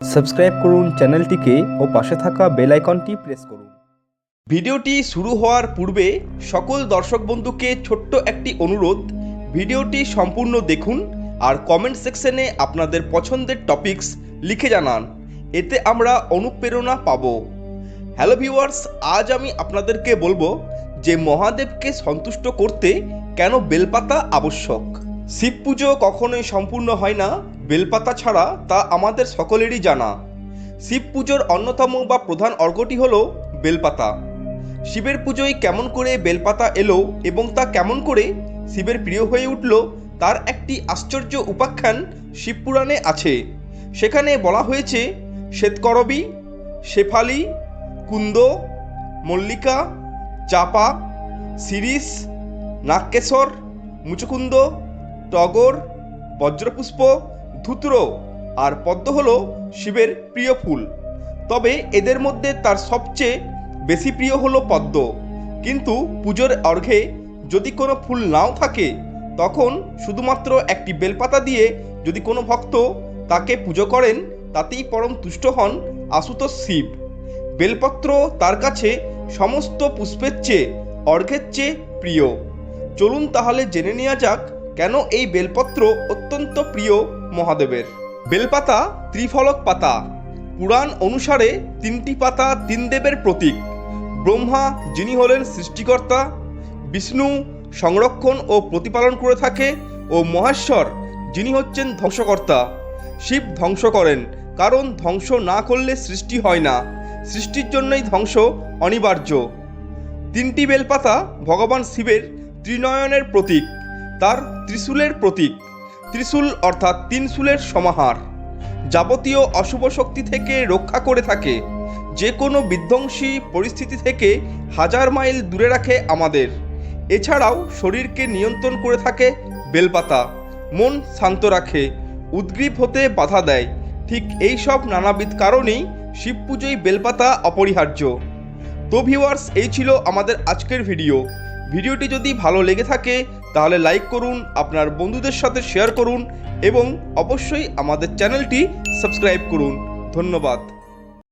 Subscribe করুন চ্যানেলটিকে ও পাশে থাকা বেল আইকনটি প্রেস করুন। ভিডিওটি শুরু হওয়ার পূর্বে সকল দর্শক বন্ধুকে ছোট্ট একটি অনুরোধ, ভিডিওটি সম্পূর্ণ দেখুন আর কমেন্ট সেকশনে আপনাদের পছন্দের টপিকস লিখে জানান, এতে আমরা অনুপ্রেরণা পাব। হ্যালো ভিউয়ার্স আজ আমি আপনাদেরকে বলব যে মহাদেবকে সন্তুষ্ট করতে কেন বেলপাতা আবশ্যক? শিব পুজো কখনোই সম্পূর্ণ হয় না বেলপাতা ছাড়া তা আমাদের সকলেরই জানা। শিব পুজোর অন্যতম বা প্রধান অর্ঘটি হল বেলপাতা। শিবের পুজোয় কেমন করে বেলপাতা এলো এবং তা কেমন করে শিবের প্রিয় হয়ে উঠল, তার একটি আশ্চর্য উপাখ্যান শিবপুরাণে আছে। সেখানে বলা হয়েছে, শ্বেতকরবী, শেফালি, কুন্দ, মল্লিকা, চাপা, শিরিষ, নাগকেশর, মুচুকুন্দ, টগর, বজ্রপুষ্প ধুত্র আর পদ্ম হল শিবের প্রিয় ফুল। তবে এদের মধ্যে তার সবচেয়ে বেশি প্রিয় হলো পদ্ম। কিন্তু পুজোর অর্ঘে যদি কোনো ফুল নাও থাকে, তখন শুধুমাত্র একটি বেলপাতা দিয়ে যদি কোনো ভক্ত তাকে পুজো করেন, তাতেই পরম তুষ্ট হন আশুতোষ শিব। বেলপত্র তার কাছে সমস্ত পুষ্পের চেয়ে, অর্ঘের চেয়ে প্রিয়। চলুন তাহলে জেনে নেওয়া যাক কেন এই বেলপত্র অত্যন্ত প্রিয় মহাদেবের। বেলপাতা ত্রিফলক পাতা। পুরাণ অনুসারে তিনটি পাতা তিন দেবের প্রতীক। ব্রহ্মা যিনি হলেন সৃষ্টিকর্তা, বিষ্ণু সংরক্ষণ ও প্রতিপালন করে থাকে ও মহেশ্বর যিনি হচ্ছেন ধ্বংসকর্তা। শিব ধ্বংস করেন, কারণ ধ্বংস না করলে সৃষ্টি হয় না। সৃষ্টির জন্যই ধ্বংস অনিবার্য। তিনটি বেলপাতা ভগবান শিবের ত্রিনয়নের প্রতীক, তার ত্রিশূলের প্রতীক। ত্রিশূল অর্থাৎ তিন শূলের সমাহার। যাবতীয় অশুভ শক্তি থেকে রক্ষা করে থাকে। যে কোনো বিধ্বংসী পরিস্থিতি থেকে হাজার মাইল দূরে রাখে আমাদের। এছাড়াও শরীরকে নিয়ন্ত্রণ করে থাকে বেলপাতা। মন শান্ত রাখে, উদ্গ্রীব হতে বাধা দেয়। ঠিক এই সব নানাবিধ কারণেই শিব পুজোয় বেলপাতা অপরিহার্য। তো ভিউয়ার্স, এই ছিল আমাদের আজকের ভিডিও। ভিডিওটি যদি ভালো লেগে থাকে, তাহলে লাইক করুন, আপনার বন্ধুদের সাথে শেয়ার করুন এবং অবশ্যই আমাদের চ্যানেলটি সাবস্ক্রাইব করুন। ধন্যবাদ।